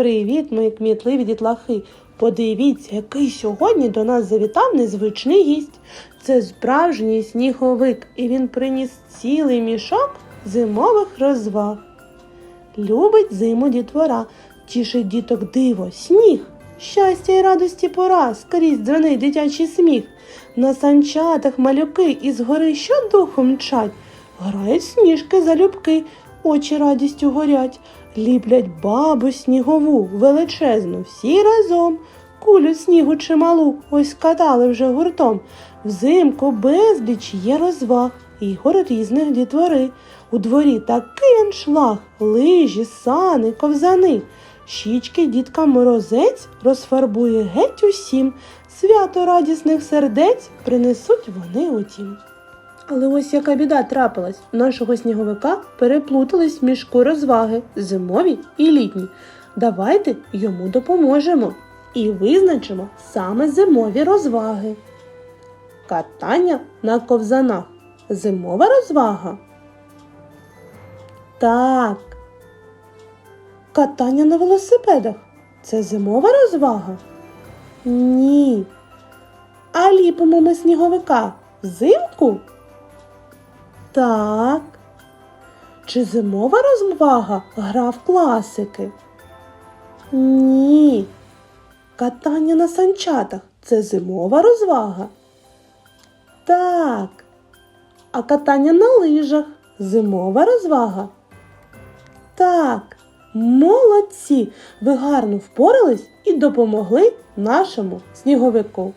Привіт, мої кмітливі дітлахи! Подивіться, який сьогодні до нас завітав незвичний гість. Це справжній сніговик, і він приніс цілий мішок зимових розваг. Любить зиму дітвора, тішить діток диво, сніг. Щастя й радості пора, скрізь дзвонить дитячий сміх. На санчатах малюки із гори щодуху мчать, грають сніжки залюбки, очі радістю горять, ліплять бабу снігову величезну, всі разом. Кулю снігу чималу, ось катали вже гуртом. Взимку безліч є розваг, ігор різних дітвори. У дворі такий аншлаг, лижі, сани, ковзани. Щічки діткам морозець розфарбує геть усім. Свято радісних сердець принесуть вони утім. Але ось яка біда трапилась. Нашого сніговика переплутались мішку розваги зимові і літні. Давайте йому допоможемо і визначимо саме зимові розваги. Катання на ковзанах. Зимова розвага. Так. Катання на велосипедах. Це зимова розвага? Ні. А ліпимо ми сніговика взимку? Так. Чи зимова розвага гра в класики? Ні. Катання на санчатах це зимова розвага? Так. А катання на лижах зимова розвага? Так. Молодці! Ви гарно впорались і допомогли нашому сніговику.